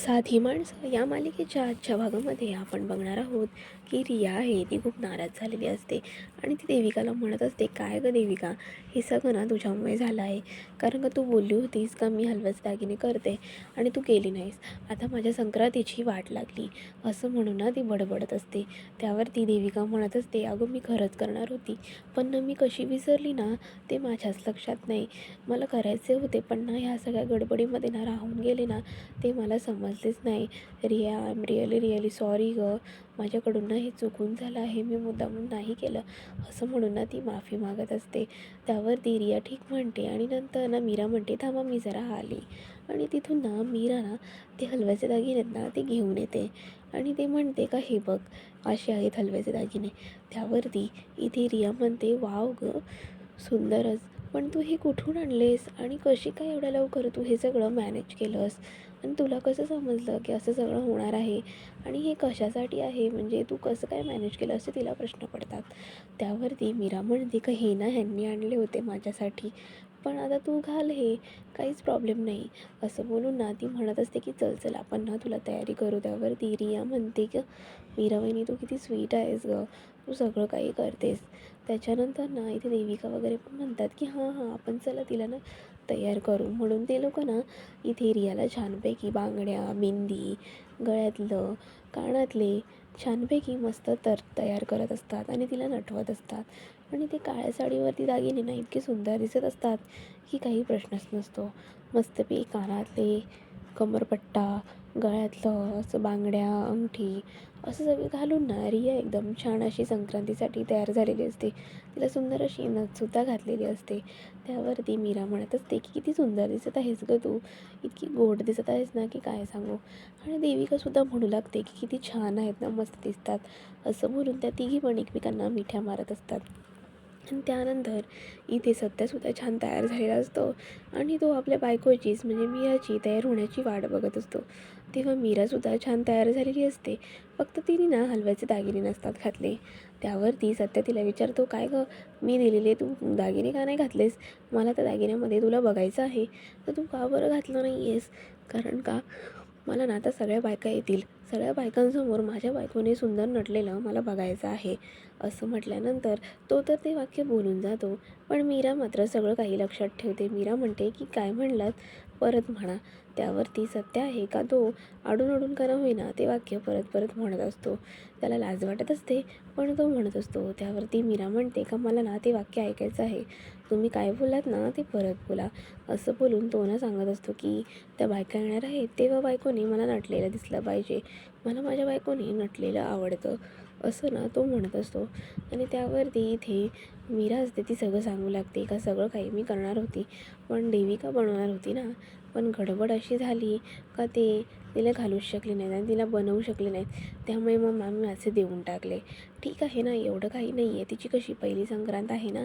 साधी माणसं. या मालिकेच्या आजच्या भागामध्ये आपण बघणार आहोत की रिया आहे ती खूप नाराज झालेली असते आणि ती देविकाला म्हणत असते काय गं देविका हे सगळं ना तुझ्यामुळे झालं आहे. कारण का तू बोलली होतीस का मी हलव्याचे दागिने करते आणि तू केली नाहीस. आता माझ्या संक्रांतीची वाट लागली. असं म्हणून ना ती बडबडत असते. त्यावर ती देविका म्हणत असते अगं मी खरंच करणार होती. पण ना मी कशी विसरली ना ते माझ्याच लक्षात नाही. मला करायचे होते पण ना ह्या सगळ्या गडबडीमध्ये ना राहून गेले ना ते मला समज समजलेच नाही. Riya I'm really really sorry ग. माझ्याकडून ना हे चुकून झालं आहे. मी मुद्दामून नाही केलं. असं म्हणून ना ती माफी मागत असते. त्यावर ती रिया ठीक म्हणते आणि नंतर ना मीरा म्हणते थांबा मी जरा आली. आणि तिथून ना मीरा ना ते हलव्याचे दागिने ना ते घेऊन येते. आणि ते म्हणते का हे बघ असे आहेत हलव्याचे दागिने. त्यावरती इथे रिया म्हणते वाव ग सुंदरच. पण तू हे कुठून आणलेस? आणि कशी काय एवढ्या लवकर तू हे सगळं मॅनेज केलंस? आणि तुला कसं समजलं की असं सगळं होणार आहे? आणि हे कशासाठी आहे? म्हणजे तू कसं काय मॅनेज केलं असे तिला प्रश्न पडतात. त्यावरती मीरा म्हणते का हे ना ह्यांनी आणले होते माझ्यासाठी. पण आता तू घाल हे. काहीच प्रॉब्लेम नाही. असं बोलून ना ती म्हणत असते की चल चल आपण ना तुला तयारी करू. त्यावरती रिया म्हणते की मीरा वहिनी तू किती स्वीट आहेस गं. तू सगळं काही करतेस. त्याच्यानंतर ना इथे देविका वगैरे पण म्हणतात की हां हां आपण चला तिला ना तयार करू म्हणून ते लोक ना इथे रियाला छानपैकी बांगड्या मेहंदी गळ्यातलं कानातले छानपैकी मस्त तर तयार करत असतात आणि तिला नटवत असतात. आणि ते काळ्या साडीवरती दागिने ना इतके सुंदर दिसत असतात की काही प्रश्नच नसतो. मस्तपैकी कानातले कमरपट्टा गळ्यातलं असं बांगड्या अंगठी असं सगळं घालून ना रिया एकदम छान अशी संक्रांतीसाठी तयार झालेली असते. तिला सुंदर अशी नथसुद्धा घातलेली असते. त्यावरती मीरा म्हणत असते की किती सुंदर दिसत आहेस गं तू. इतकी गोड दिसत आहेस ना की काय सांगू? आणि देविकासुद्धा म्हणू लागते की किती छान आहेत ना मस्त दिसतात. असं बोलून त्या तिघी पण एकमेकांना मिठ्या मारत असतात. आणि त्यानंतर इथे सध्यासुद्धा छान तयार झालेला असतो. आणि तो आपल्या बायकोचीच म्हणजे मियाची तयार होण्याची वाट बघत असतो. तेव्हा मीरासुद्धा छान तयार झालेली असते. फक्त तिने ना हलव्याचे दागिने नसतात घातले. त्यावर ती सत्या तिला विचारतो काय गं मी दिलेले तू दागिने का नाही घातलेस? मला त्या दागिन्यामध्ये तुला बघायचं आहे. तर तू का बरं घातलं नाही आहेस कारण का? मला ना आता सगळ्या बायका येतील. सगळ्या बायकांसमोर माझ्या बायकोने सुंदर नटलेलं मला बघायचं आहे. असं म्हटल्यानंतर तो तर ते वाक्य बोलून जातो. पण मीरा मात्र सगळं काही लक्षात ठेवते. मीरा म्हणते की काय म्हणलात? परत म्हणा. त्यावरती सत्य आहे का तो अडून अडून करा होईना ते वाक्य परत परत म्हणत असतो. त्याला लाज वाटत असते पण तो म्हणत असतो त्यावरती मीरा म्हणते का मला ना ते वाक्य ऐकायचं आहे. तुम्ही काय बोलात ना ते परत बोला. असं बोलून तो ना सांगत असतो की त्या बायका येणार आहेत तेव्हा बायकोने मला नटलेलं दिसलं पाहिजे. मला माझ्या बायकोने नटलेलं आवडतं. असं ना तो म्हणत असतो. आणि त्यावरती इथे मीरा असते ती सगळं सांगू लागते का सगळं काही मी करणार होती. पण देविका बनवणार होती ना. पण गडबड अशी झाली का ते तिला घालूच शकले नाहीत आणि तिला बनवू शकले नाहीत. त्यामुळे मग मी असे देऊन टाकले. ठीक आहे ना एवढं काही नाही आहे. तिची कशी पहिली संक्रांत आहे ना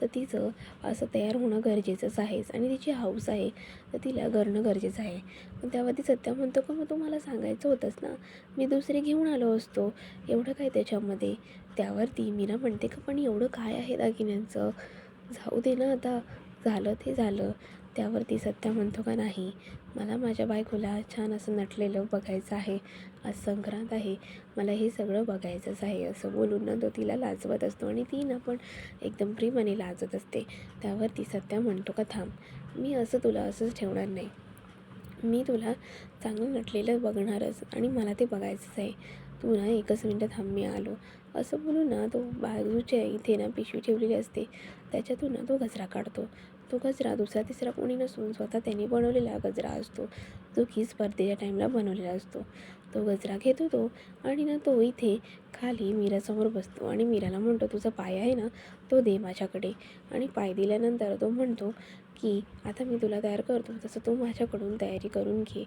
तर तिचं असं तयार होणं गरजेचंच आहेच आणि तिची हाऊस आहे तर तिला करणं गरजेचं आहे. पण तेव्हा ती सत्या म्हणतो का मग तुम्हाला सांगायचं होतंच ना मी दुसरी घेऊन आलो असतो. एवढं काय त्याच्यामध्ये? त्यावरती मीरा म्हणते का पण एवढं काय आहे दागिन्यांचं? जाऊ दे ना आता झालं ते झालं. त्यावरती सत्या म्हणतो का नाही? मला माझ्या बायकोला छान असं नटलेलं बघायचं आहे. आज संक्रांत आहे. मला हे सगळं बघायचंच आहे. असं बोलून ना तो तिला लाजवत असतो आणि ती ना पण एकदम प्रेमाने लाजत असते. त्यावरती सत्या म्हणतो का थांब. मी असं तुला असंच ठेवणार नाही. मी तुला चांगलं नटलेलं बघणारच आणि मला ते बघायचंच आहे. तू ना एकच मिनटं थांब मी आलो. असं बोलून ना तो बाजूच्या इथे ना पिशवी ठेवलेली असते. त्याच्यातून ना तो गजरा काढतो. तो गजरा दुसरा तिसरा कोणी नसून स्वतः त्यांनी बनवलेला गजरा असतो. जो की स्पर्धेच्या टाईमला बनवलेला असतो. तो गजरा घेतो तो आणि ना तो इथे खाली मीरासमोर बसतो आणि मीराला म्हणतो तुझा पाय आहे ना तो दे माझ्याकडे. आणि पाय दिल्यानंतर तो म्हणतो की आता मी तुला तयार करतो तसं तू माझ्याकडून तयारी करून घे.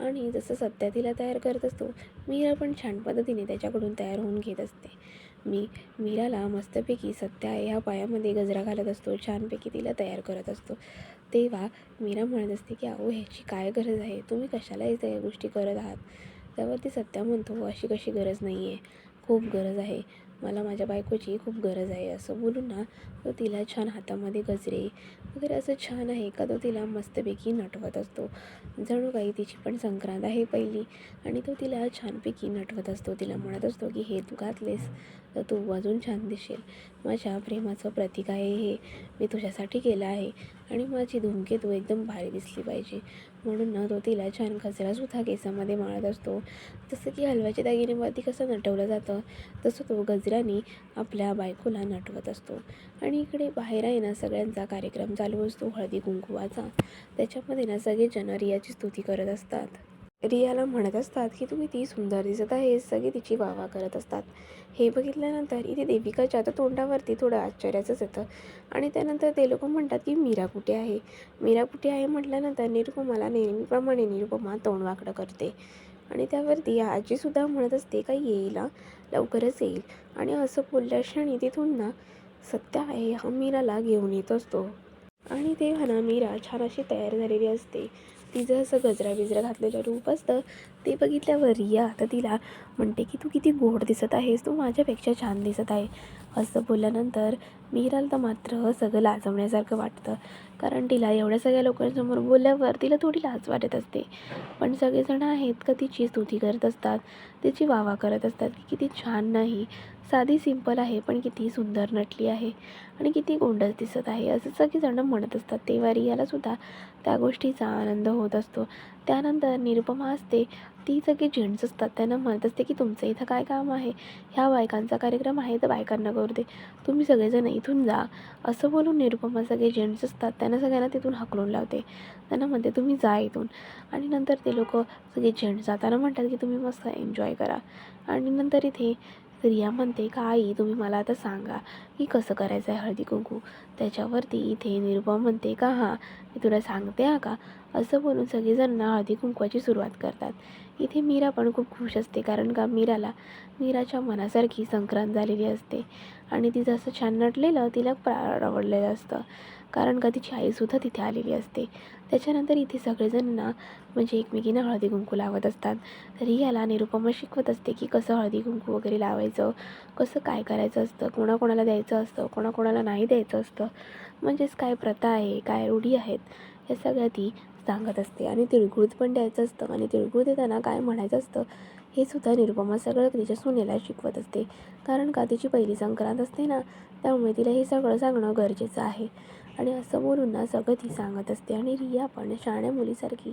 आणि जसं सध्या तिला तयार करत असतो मीरा पण छान पद्धतीने त्याच्याकडून तयार होऊन घेत असते. मी मीराला मस्तपैकी सत्या ह्या पायामध्ये गजरा घालत असतो छानपैकी तिला तयार करत असतो. तेव्हा मीरा म्हणत असते की अहो ह्याची काय गरज आहे? तुम्ही कशाला या सगळ्या गोष्टी करत आहात? त्यावरती सत्या म्हणतो हो, अशी कशी गरज नाही आहे खूप गरज आहे. मला माझ्या बायकोची खूप गरज आहे. असं बोलून ना तो तिला छान हातामध्ये गजरे वगैरे असं छान आहे का तो तिला मस्तपैकी नटवत असतो. जणू काही तिची पण संक्रांत आहे पहिली आणि तो तिला छानपैकी नटवत असतो. तिला म्हणत असतो की हे तू घातलेस. तर तू अजून छान दिसेल. माझ्या प्रेमाचं प्रतीक आहे हे. मी तुझ्यासाठी केलं आहे. आणि माझी धूमकेतू एकदम भारी दिसली पाहिजे. म्हणून ना तो तिला छान गजरासुद्धा केसामध्ये माळत असतो. जसं की हलव्याच्या दागिन्यावरती कसं नटवलं जातं तसं तो गजराने आपल्या बायकोला नटवत असतो. आणि इकडे बाहेर आहे ना सगळ्यांचा कार्यक्रम चालू असतो हळदी कुंकुवाचा. त्याच्यामध्ये ना सगळेजण रियाची स्तुती करत असतात. रियाला म्हणत असतात की तुम्ही ती सुंदर दिसत आहे सगळे तिची वावा करत असतात. हे बघितल्यानंतर इथे देविकाच्या तर तोंडावरती थोडं आश्चर्याचंच येतं. आणि त्यानंतर ते लोक म्हणतात की मीरा कुठे आहे? मीरा कुठे आहे? म्हटल्यानंतर निरुपमाला नेहमीप्रमाणे निरुपमा तोंड वाकडं करते. आणि त्यावरती आजीसुद्धा म्हणत असते का येईल लवकरच येईल. आणि असं बोलल्या क्षणी तिथून ना सत्य आहे हा मीराला घेऊन येत असतो. आणि तेव्हा ना मीरा छान अशी तयार झालेली असते. तिचं असं गजरा बिजरा घातलेलं रूप असतं. ते बघितल्यावर रिया आता तिला म्हणते की तू किती गोड दिसत आहेस तू माझ्यापेक्षा छान दिसत आहे. असं बोलल्यानंतर मीराला तर मात्र सगळं लाजवण्यासारखं वाटतं. कारण तिला एवढ्या सगळ्या लोकांसमोर बोलल्यावर तिला थोडी लाज वाटत असते. पण सगळेजण आहेत का तिची स्तुती करत असतात. तिची वावा करत असतात की किती छान नाही. साधी सिंपल आहे पण किती सुंदर नटली आहे. आणि किती गोंडस दिसत आहे. असं सगळेजणं म्हणत असतात. तेव्हा रियालासुद्धा त्या गोष्टीचा आनंद होत असतो. त्यानंतर निरुपमा असते. ती सगळी जेंट्स असतात. त्यांना म्हणत असते की तुमचं इथं काय काम आहे? ह्या बायकांचा कार्यक्रम आहे तर बायकांना करू दे. तुम्ही सगळेजण इथून जा. असं बोलून निरुपमा सगळे जेंट्स असतात. त्यांना सगळ्यांना तिथून हाकलून लावते. त्यांना म्हणते तुम्ही जा इथून. आणि नंतर ते लोक सगळे जेंट्स जाताना म्हणतात की तुम्ही मस्त एन्जॉय करा. आणि नंतर इथे रिया म्हणते का आई तुम्ही मला आता सांगा की कसं करायचं आहे हळदी कुंकू? त्याच्यावरती इथे निरुपा म्हणते का हां मी तुला सांगते हा का? असं बोलून सगळेजण ना हळदी कुंकवाची सुरुवात करतात. इथे मीरा पण खूप खुश असते कारण का मीराला मीराच्या मनासारखी संक्रांत झालेली असते. आणि तिचं असं छान नटलेलं तिला फार आवडलेलं असतं. कारण का तिची आईसुद्धा तिथे आलेली असते. त्याच्यानंतर इथे सगळेजण ना म्हणजे एकमेकींना हळदी कुंकू लावत असतात. तरी याला निरुपमा शिकवत असते की कसं हळदी कुंकू वगैरे लावायचं कसं काय करायचं असतं कोणाकोणाला द्यायचं असतं कोणाकोणाला नाही द्यायचं असतं. म्हणजेच काय प्रथा आहे काय रूढी आहेत या सगळ्या ती सांगत असते. आणि तिळगुळ पण द्यायचं असतं आणि तिळगुळ देताना काय म्हणायचं असतं हे सुद्धा निरुपमा सगळं तिच्या सुनेला शिकवत असते. कारण का तिची पहिली संक्रांत असते ना त्यामुळे तिला हे सगळं सांगणं गरजेचं आहे. आणि असं बोलून ना सगळं ती सांगत असते आणि रिया पण शाण्या मुलीसारखी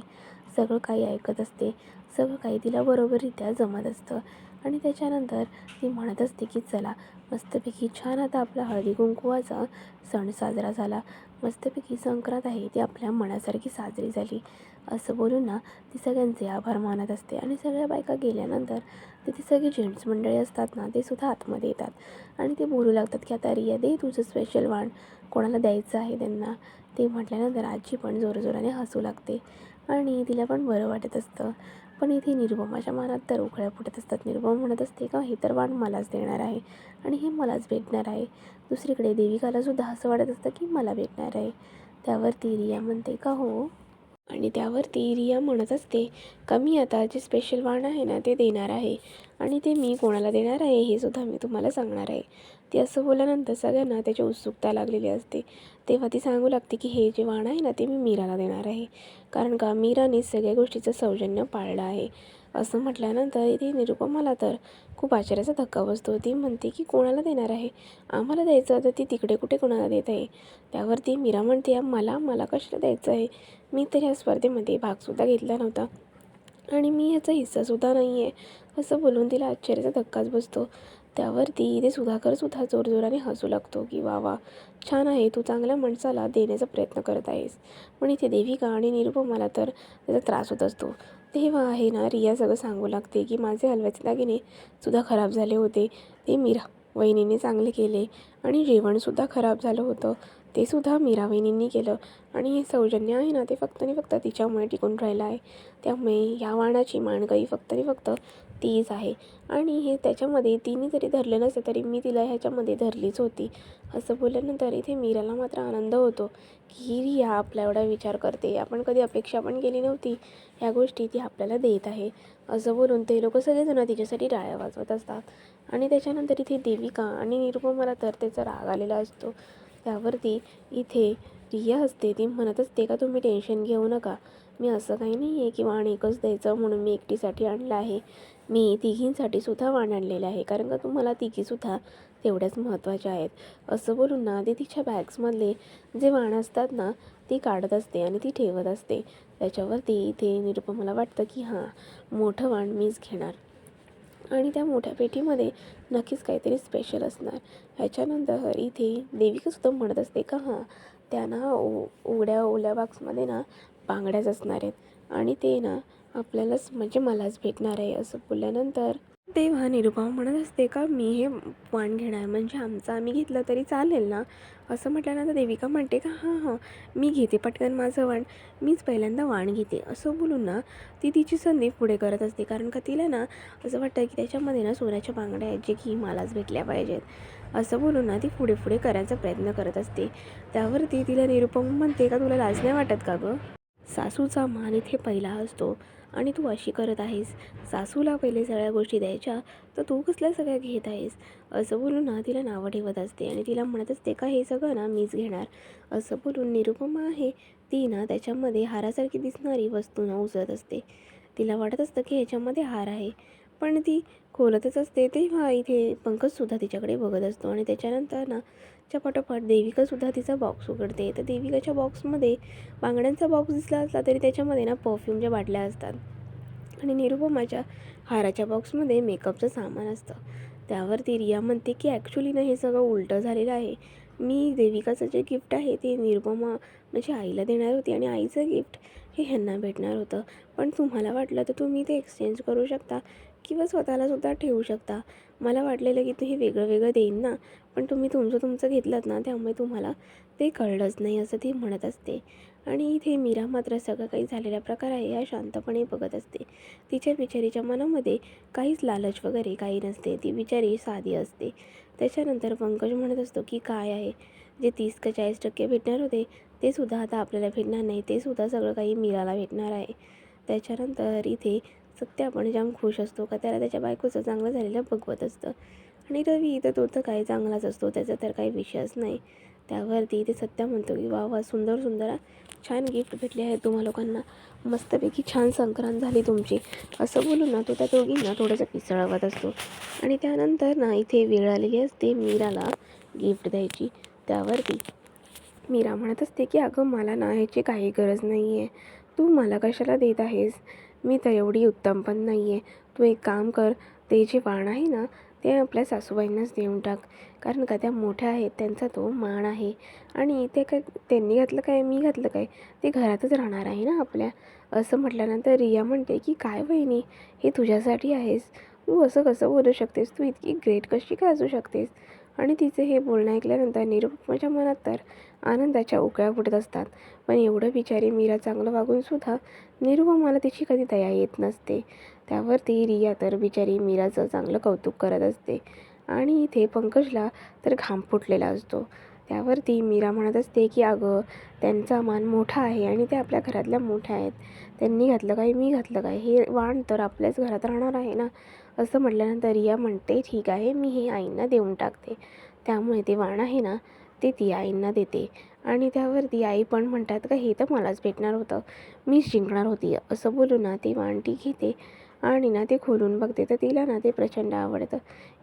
सगळं काही ऐकत असते. सगळं काही तिला बरोबररित्या जमत असतं. आणि त्याच्यानंतर ती म्हणत असते की चला मस्तपैकी छान आता आपला हळदी कुंकुवाचा सण साजरा झाला. मस्तपैकी संक्रांत आहे ती आपल्या मनासारखी साजरी झाली. असं बोलून ना ती सगळ्यांचे आभार मानत असते आणि सगळ्या बायका गेल्यानंतर तिथे सगळे जेंट्स मंडळी असतात ना ते सुद्धा आतमध्ये येतात. आणि ते बोलू लागतात की आता रिया दे तुझं स्पेशल वाण. कोणाला द्यायचं आहे त्यांना? ते म्हटल्यानंतर आजी पण जोरजोराने हसू लागते आणि तिला पण बरं वाटत असतं. पण इथे निरुपमाच्या मनात तर उकळ्या फुटत असतात. निर्भम म्हणत असते का हे तर वाण मलाच देणार आहे आणि हे मलाच भेटणार आहे. दुसरीकडे देविकाला सुद्धा असं वाटत असतं की मला भेटणार आहे. त्यावर ती रिया म्हणते का हो? आणि त्यावरती रिया म्हणत असते का मी आता जे स्पेशल वाण आहे ना ते देणार आहे. आणि ते मी कोणाला देणार आहे हे सुद्धा मी तुम्हाला सांगणार आहे. ती असं बोलल्यानंतर सगळ्यांना त्याची उत्सुकता लागलेली असते. तेव्हा ती सांगू लागते की हे जे वाण आहे ना ते मी मीराला देणार आहे. कारण का मीराने सगळ्या गोष्टीचं सौजन्य पाळलं आहे. असं म्हटल्यानंतर इथे निरुपमाला तर खूप आश्चर्याचा धक्का बसतो. ती म्हणते की कोणाला देणार आहे? आम्हाला द्यायचं तर ती तिकडे कुठे कोणाला देत आहे? त्यावरती मीरा म्हणते मला मला कशाला द्यायचं आहे? मी तर या स्पर्धेमध्ये भागसुद्धा घेतला नव्हता. आणि मी ह्याचा हिस्सासुद्धा नाही आहे असं बोलून तिला आश्चर्याचा धक्काच बसतो. त्यावरती इथे सुधाकरसुद्धा जोरजोराने हसू लागतो की वा वा छान आहे. तू चांगल्या माणसाला देण्याचा प्रयत्न करत आहेस. पण इथे देविका आणि निरुपमाला तर त्याचा त्रास होत असतो. तेव्हा आहे ना रिया सगळं सांगू लागते की माझे हलव्याचे दागिने सुद्धा खराब झाले होते. ते मीरा वहिनीने चांगले केले आणि जेवणसुद्धा खराब झालं होतं. ते सुद्धा मीरा वहिनींनी केलं. आणि हे सौजन्य आहे ना ते फक्त आणि फक्त तिच्यामुळे टिकून राहिलं आहे. त्यामुळे या वाणाची माणगाई फक्त आणि फक्त तीच आहे. आणि हे त्याच्यामध्ये तिने जरी धरले नसतं तरी मी तिला ह्याच्यामध्ये धरलीच होती. असं बोलल्यानंतर इथे मीराला मात्र आनंद होतो की रिया आपला एवढा विचार करते. आपण कधी अपेक्षा पण केली नव्हती. ह्या गोष्टी ती आपल्याला देत आहे. असं बोलून ते लोक सगळेजण तिच्यासाठी टाळ्या वाजवत असतात. आणि त्याच्यानंतर इथे देविका आणि निरुपमाला तर त्याचा राग आलेला असतो. त्यावरती इथे रिया असते ती म्हणत असते का तुम्ही टेन्शन घेऊ नका. मी असं काही नाही आहे की वाण एकच द्यायचं म्हणून मी एकटीसाठी आणलं आहे. मी तिघींसाठी सुद्धा वाण आणलेलं आहे. कारण का तुम्हाला तिघीसुद्धा तेवढ्याच महत्त्वाच्या आहेत. असं बोलून ना ती तिच्या बॅग्समधले जे वाण असतात ना ती काढत असते आणि ती ठेवत असते. त्याच्यावरती इथे निरुपमाला वाटतं की हां मोठं वाण मीच घेणार. आणि त्या मोठ्या पेटीमध्ये नक्कीच काहीतरी स्पेशल असणार. ह्याच्यानंतर इथे देविकासुद्धा म्हणत असते का हां त्या ना ओ उघड्या ओल्या बॉक्समध्ये ना बांगड्याच असणार आहेत. आणि ते ना आपल्यालाच म्हणजे मलाच भेटणार आहे असं बोलल्यानंतर तेव्हा निरुपा म्हणत असते का मी हे वाण घेणार म्हणजे आमचं आम्ही घेतलं तरी चालेल ना? असं म्हटल्यानंतर देविका म्हणते का हां हां मी घेते पटकन माझं वाण. मीच पहिल्यांदा वाण घेते. असं बोलून ना ती तिची संधी पुढे करत असते. कारण का तिला ना असं वाटतं की त्याच्यामध्ये ना सोन्याच्या बांगड्या आहेत जे की मलाच भेटल्या पाहिजेत. असं बोलून ना ती पुढे पुढे करायचा प्रयत्न करत असते. त्यावरती तिला निरुपम म्हणते का तुला लाज नाही वाटत का गं? सासूचा मान इथे पहिला असतो आणि तू अशी करत आहेस. सासूला पहिले सगळ्या गोष्टी द्यायच्या तर तू कसल्या सगळ्या घेत आहेस? असं बोलून ना तिला नावं ठेवत असते आणि तिला म्हणत असते का हे सगळं ना मीच घेणार? असं बोलून निरुपमा आहे. ती ना त्याच्यामध्ये हारासारखी दिसणारी वस्तू ना उचलत असते. तिला वाटत असतं की ह्याच्यामध्ये हार आहे. पण ती खोलतच असते तेव्हा इथे पंकजसुद्धा तिच्याकडे बघत असतो आणि त्याच्यानंतर ना च्या पाठोपाठ देविकासुद्धा तिचा बॉक्स उघडते. तर देविकाच्या बॉक्समध्ये बांगड्यांचा बॉक्स दिसला असला तरी त्याच्यामध्ये ना परफ्यूमच्या बाटल्या असतात आणि निरुपमाच्या हाराच्या बॉक्समध्ये मेकअपचं सामान असतं. त्यावरती रिया म्हणते की ॲक्च्युली ना हे सगळं उलटं झालेलं आहे. मी देविकाचं जे गिफ्ट आहे ते निरुपमा म्हणजे आईला देणार होती आणि आईचं गिफ्ट हे ह्यांना भेटणार होतं. पण तुम्हाला वाटलं तर तुम्ही ते एक्सचेंज करू शकता. किंवा स्वतःलासुद्धा ठेवू शकता. मला वाटलेलं की तू हे वेगळं वेगळं देईन ना. पण तुम्ही तुमचं तुमचं घेतलं ना त्यामुळे तुम्हाला ते कळलंच नाही असं ती म्हणत असते. आणि इथे मीरा मात्र सगळं काही झालेला प्रकार आहे या शांतपणे बघत असते. तिच्या बिचारीच्या मनामध्ये काहीच लालच वगैरे काही नसते. ती बिचारी साधी असते. त्याच्यानंतर पंकज म्हणत असतो की काय आहे? जे तीस का चाळीस टक्के भेटणार होते ते सुद्धा आता आपल्याला भेटणार नाही. ते सुद्धा सगळं काही मीराला भेटणार आहे. त्याच्यानंतर इथे सत्या पण जाम खुश असतो का त्याला त्याच्या बायकोचं चांगलं झालेलं बघवत असतं. आणि रवी तर तो तर काही चांगलाच असतो त्याचा तर काही विषयच नाही. त्यावरती ते सत्या म्हणतो की वा वा सुंदर सुंदर छान गिफ्ट भेटले आहे तुम्हा लोकांना. मस्तपैकी छान संक्रांत झाली तुमची. असं बोलून ना तो त्या दोघींना थोडंसं पिसळवत असतो. आणि त्यानंतर ना इथे वेळ आलेली असते मीराला गिफ्ट द्यायची. त्यावरती मीरा म्हणत असते की अगं मला ना ह्याची काही गरज नाही आहे तू मला कशाला देत आहेस? मी तर एवढी उत्तम पण नाही आहे तू एक काम कर ते जे वाण आहे ना ते आपल्या सासूबाईंनाच देऊन टाक. कारण का त्या मोठ्या आहेत त्यांचा तो मान आहे. आणि ते काय त्यांनी घातलं काय मी घातलं काय? ते घरातच राहणार आहे ना आपल्या? असं म्हटल्यानंतर रिया म्हणते की काय वहिनी हे तुझ्यासाठी आहेस? तू असं कसं बोलू शकतेस? तू इतकी ग्रेट कशी काय असू शकतेस? आणि तिचे हे बोलणं ऐकल्यानंतर निरुपमाच्या मनात तर आनंदाच्या उकळ्या फुटत असतात. पण एवढं बिचारी मीरा चांगलं वागूनसुद्धा निरुपमाला तिची कधी दया येत नसते. त्यावरती रिया तर बिचारी मीराचं चांगलं कौतुक करत असते. आणि इथे पंकजला तर घाम फुटलेला असतो. त्यावरती मीरा म्हणत असते की अगं त्यांचा मान मोठा आहे आणि ते आपल्या घरातल्या मोठ्या आहेत. त्यांनी घातलं काय मी घातलं काय? हे वाण तर आपल्याच घरात राहणार आहे ना? असं म्हटल्यानंतर रिया म्हणते ठीक आहे मी हे आईंना देऊन टाकते. त्यामुळे ते वाण आहे ना? ते ती आईंना देते. आणि त्यावरती आई पण म्हणतात का हे तर मलाच भेटणार होतं. मीच जिंकणार होती. असं बोलून ना ती वांटी घेते आणि ना ते खोलून बघते. तर तिला ना ते प्रचंड आवडतं.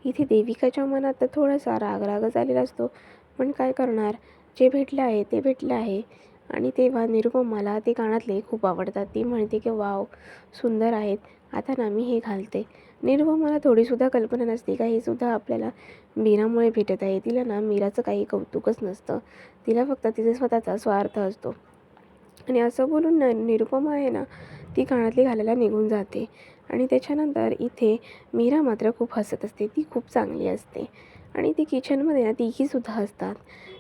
इथे देविकाच्या मनात तर थोडासा राग राग झालेला असतो. पण काय करणार? जे भेटलं आहे ते भेटलं आहे. आणि तेव्हा निरुपमाला ते कानातले खूप आवडतात. ती म्हणते की वाव सुंदर आहेत. आता ना मी हे घालते. निरुपमाला थोडीसुद्धा कल्पना नसते का हे सुद्धा आपल्याला मीरामुळे भेटत आहे. तिला ना मीराचं काही कौतुकच नसतं. तिला फक्त तिचा स्वतःचा स्वार्थ असतो. आणि असं बोलून न निरुपमा आहे ना ती कानातली घालायला निघून जाते. आणि त्याच्यानंतर इथे मीरा मात्र खूप हसत असते. ती खूप चांगली असते. आणि ती किचनमध्ये ना तिघीसुद्धा असतात.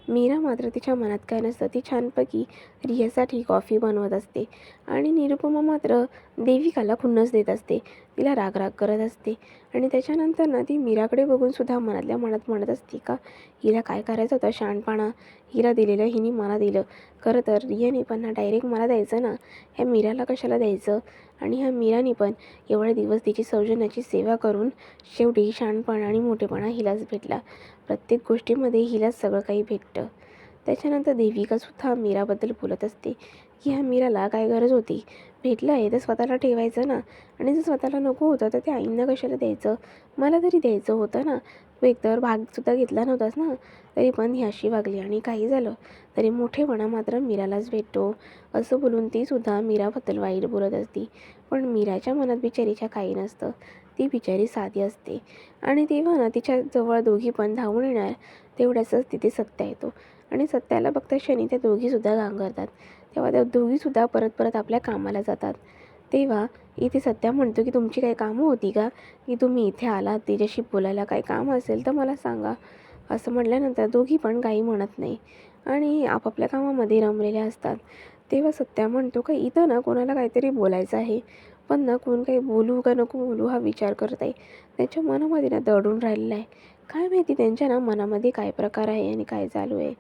मीरा मात्र तिच्या मनात काय नसतं ती छानपैकी रियासाठी कॉफी बनवत असते. आणि निरुपमा मात्र देविकाला खुन्नस देत असते. तिला राग राग करत असते. आणि त्याच्यानंतर ना ती मीराकडे बघूनसुद्धा मनातल्या मनात म्हणत असते का हिला काय करायचं होतं? शहाणपणा. हिला दिलेलं हिने मला दिलं. खरं तर रियाने पण ना डायरेक्ट मला द्यायचं ना? ह्या मीराला कशाला द्यायचं? आणि ह्या मीराने पण एवढे दिवस तिची सौजन्याची सेवा करून शेवटी शहाणपणा आणि मोठेपणा हिलाच भेटला. प्रत्येक गोष्टीमध्ये हिलाच सगळं काही भेटतं. त्याच्यानंतर देविकासुद्धा मीराबद्दल बोलत असते की ह्या मीराला काय गरज होती? भेटलं आहे तर स्वतःला ठेवायचं ना? आणि जर स्वतःला नको होतं तर ते आईंना कशाला द्यायचं? मला तरी द्यायचं होतं ना? तू एकतर भागसुद्धा घेतला नव्हतास ना? तरी पण ह्याशी वागली आणि काही झालं. तरी मोठेपणा मात्र मीरालाच भेटतो. असं बोलून तीसुद्धा मीराबद्दल वाईट बोलत असती. पण मीराच्या मनात बिचारीच्या काही नसतं. ती बिचारी साधी असते. आणि तेव्हा ना तिच्याजवळ दोघी पण धावून येणार तेवढ्याचंच तिथे सत्या येतो. आणि सत्याला बघता क्षणी त्या दोघीसुद्धा गांगरतात तेव्हा त्या दोघीसुद्धा परत परत आपल्या कामाला जातात. तेव्हा इथे सत्या म्हणतो की तुमची काही कामं होती का? की तुम्ही इथे आलात? तिच्याशी बोलायला काही काम असेल तर मला सांगा. असं म्हटल्यानंतर दोघी पण काही म्हणत नाही. आणि आपापल्या कामामध्ये रमलेल्या असतात. तेव्हा सत्या म्हणतो का इथं ना कोणाला काहीतरी बोलायचं आहे. पण ना कोण काही बोलू का नको बोलू हा विचार करत आहे. त्यांच्या मनामध्ये ना दडून राहिलेला आहे. काय माहिती त्यांच्या ना मनामध्ये काय प्रकार आहे आणि काय चालू आहे?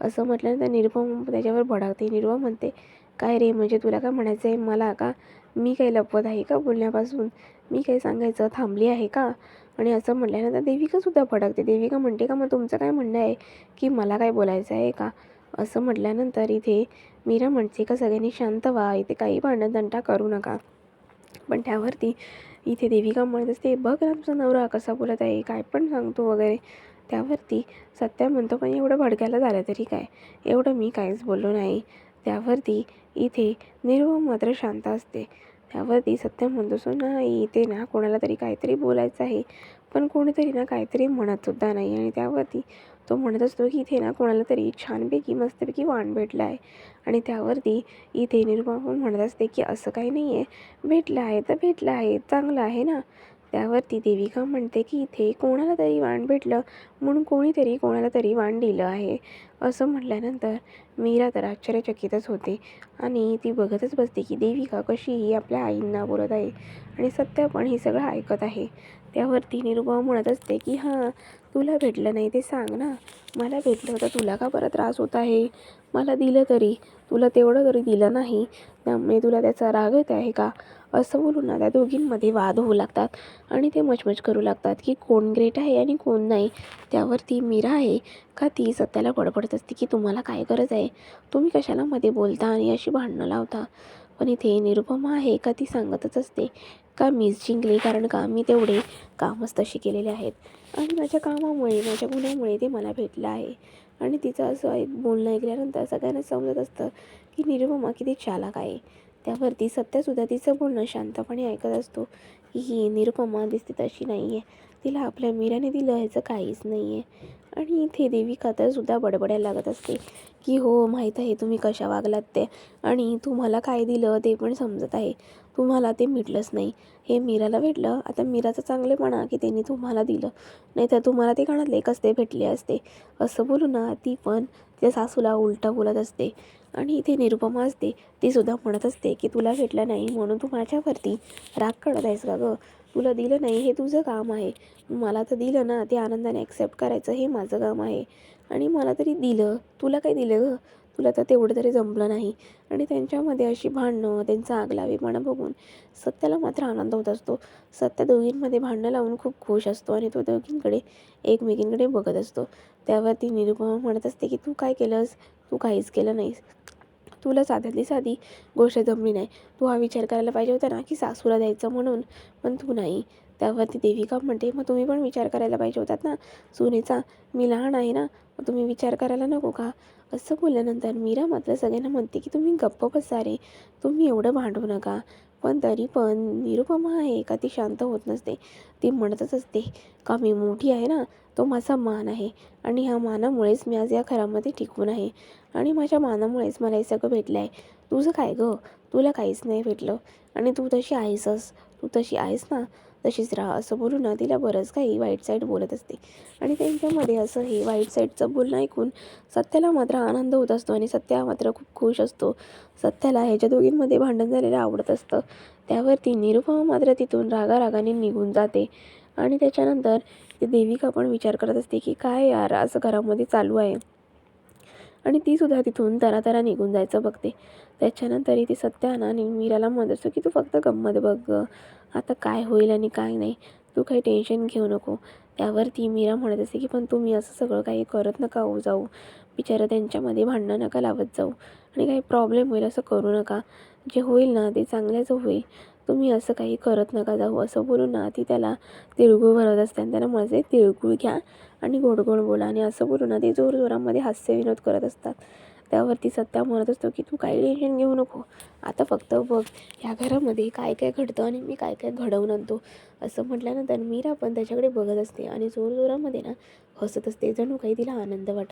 असं म्हटल्यानंतर निरुपम त्याच्यावर भडकते. निरुपम म्हणते काय रे म्हणजे तुला काय म्हणायचं आहे? मला का? मी काही लपवत आहे का बोलण्यापासून? मी काही सांगायचं थांबली आहे का? आणि असं म्हटल्यानंतर देविकासुद्धा भडकते. देविका म्हणते का मग तुमचं काय म्हणणं आहे? की मला काय बोलायचं आहे का? असं म्हटल्यानंतर इथे मीरा म्हणते का सगळ्यांनी शांत व्हा. इथे काही भांडणदंटा करू नका. पण त्यावरती इथे देविका म्हणत असते बघ ना तुझा नवरा कसा बोलत आहे काय पण सांगतो वगैरे. त्यावरती सत्या म्हणतो पण एवढं भडक्याला झालं तरी काय? एवढं मी काहीच बोललो नाही. त्यावरती इथे निर्वम मात्र शांत असते. त्यावरती सत्य म्हणतो सो नाही इथे ना कोणाला तरी काहीतरी बोलायचं आहे. पण कोणीतरी ना काहीतरी म्हणतसुद्धा नाही आणि त्यावरती तो म्हणत असतो की इथे ना कोणाला तरी छानपैकी मस्तपैकी वाण भेटलं आहे. आणि त्यावरती इथे निरुपा पण म्हणत असते की असं काही नाही आहे भेटलं आहे तर भेटलं आहे. चांगलं आहे ना? त्यावरती देविका म्हणते की इथे कोणाला तरी वाण भेटलं म्हणून कोणीतरी कोणाला तरी वाण दिलं आहे. असं म्हटल्यानंतर मीरा तर आश्चर्यचकितच होते आणि ती बघतच बसते की देविका कशी ही आपल्या आईंना बोलत आहे आणि सत्य पण हे सगळं ऐकत आहे. त्यावरती निरुपा म्हणत असते की हां तुला भेटलं नाही ते सांग ना. मला भेटलं होतं तुला का बरं त्रास होत आहे? मला दिलं तरी. तुला तेवढं तरी दिलं नाही. त्यामुळे तुला त्याचा राग येत आहे का? असं बोलून ना त्या दोघींमध्ये वाद होऊ लागतात. आणि ते मचमच करू लागतात की कोण ग्रेट आहे आणि कोण नाही. त्यावर ती मीरा आहे का? ती सत्याला बडबडत असते की तुम्हाला काय गरज आहे? तुम्ही कशाला मध्ये बोलता आणि अशी भांडणं लावता? पण इथे निरुपमा आहे का ती सांगतच असते. का मीच जिंकले? कारण का मी तेवढे कामच तसे केलेले आहेत. आणि माझ्या कामामुळे माझ्या गुन्ह्यामुळे ते मला भेटलं आहे. आणि तिचं असं एक बोलणं ऐकल्यानंतर सगळ्यांना समजत असतं की निरुपमा किती चालाक आहे. त्यावरती सत्यासुद्धा तिचं बोलणं शांतपणे ऐकत असतो की ही निरुपमा दिसते तशी नाही आहे तिला आपल्या मीराने दिलं ह्याचं काहीच नाही आहे आणि इथे देविका तर सुद्धा बडबडायला लागत असते की हो माहीत आहे तुम्ही कशा वागलात ते आणि तुम्हाला काय दिलं ते पण समजत आहे. तुम्हाला ते मिटलंच नाही. हे मीराला भेटलं. आता मीराचं चांगलेपणा की त्यांनी तुम्हाला दिलं. नाही तर तुम्हाला ते कानातले कसते भेटले असते. असं बोलून ना ती पण त्या सासूला उलटं बोलत असते. आणि इथे निरुपमा असते. ती सुद्धा म्हणत असते की तुला भेटलं नाही म्हणून तू माझ्यावरती राग काढत आहेस का गं? तुला दिलं नाही हे तुझं काम आहे. मला तर दिलं ना ते आनंदाने ॲक्सेप्ट करायचं हे माझं काम आहे. आणि मला तरी दिलं. तुला काय दिलं गं? तुला तर तेवढं तरी जमलं नाही. आणि त्यांच्यामध्ये अशी भांडणं त्यांचा आगलावीपणा बघून सत्याला मात्र आनंद होत असतो. सत्या दोघींमध्ये भांडणं लावून खूप खुश असतो आणि तो दोघींकडे एकमेकींकडे बघत असतो. त्यावरती निरुपमा म्हणत असते की तू काय केलंस? तू काहीच केलं नाहीस. तुला साध्यातली साधी गोष्ट जमली नाही. तू हा विचार करायला पाहिजे होता ना की सासूला द्यायचं म्हणून पण तू नाही. त्यावरती देविका म्हणते मग तुम्ही पण विचार करायला पाहिजे होतात ना. सुनेचा मी लहान आहे ना तुम्ही विचार करायला नको का? असं बोलल्यानंतर मीरा मात्र सगळ्यांना म्हणते की तुम्ही गप्प बसा रे. तुम्ही एवढं भांडू नका. पण तरी पण निरुपमा आहे का? ती शांत होत नसते. ती म्हणतच असते का मी मोठी आहे ना? तो माझा मान आहे. आणि ह्या मानामुळेच मी आज या घरामध्ये टिकून आहे. आणि माझ्या मानामुळेच मला हे सगळं भेटलं आहे तुझं काय गं? तुला काहीच नाही भेटलं. आणि तू तशी आहेसच. तू तशी आहेस ना? तशीच राहा. असं बोलून ना तिला बरंच काही वाईट साईड बोलत असते. आणि त्यांच्यामध्ये असं हे वाईट साईडचं बोलणं ऐकून सत्याला मात्र आनंद होत असतो आणि सत्या मात्र खूप खुश असतो. सत्याला ह्याच्या दोघींमध्ये भांडण झालेलं आवडत असतं. त्यावरती निरुपमा मात्र तिथून रागारागाने निघून जाते. आणि त्याच्यानंतर ती देविका पण विचार करत असते की काय यार असं घरामध्ये चालू आहे. आणि तीसुद्धा तिथून तरा तरा निघून जायचं बघते. त्याच्यानंतरही ती सत्याना आणि मीराला म्हणत असतो की तू फक्त गंमत बघ आता काय होईल आणि काय नाही. तू काही टेन्शन घेऊ नको. त्यावर ती मीरा म्हणत असते की पण तुम्ही असं सगळं काही करत नका हो जाऊ. बिचारं त्यांच्यामध्ये भांडणं नका लावत जाऊ. आणि काही प्रॉब्लेम होईल असं करू नका. जे होईल ना ते चांगल्याच होईल. तुम्ही असं काही करत नका जाऊ असं बोलून ना. ती त्याला तिळगुळ भरवत असते आणि त्याला माझे तिळगुळ घ्या आणि गोड गोड बोला आणि असं बोलून ना ते जोरजोरामध्ये हास्यविनोद करत असतात. त्यावरती सत्या म्हणत असतो की तू काही टेन्शन घेऊ नको. आता फक्त बघ ह्या घरामध्ये काय काय घडतं आणि मी काय काय घडवून आणतो. असं म्हटल्यानंतर मीरा पण त्याच्याकडे बघत असते आणि जोरजोरामध्ये ना हसत असते. जणू काही तिला आनंद वाटतो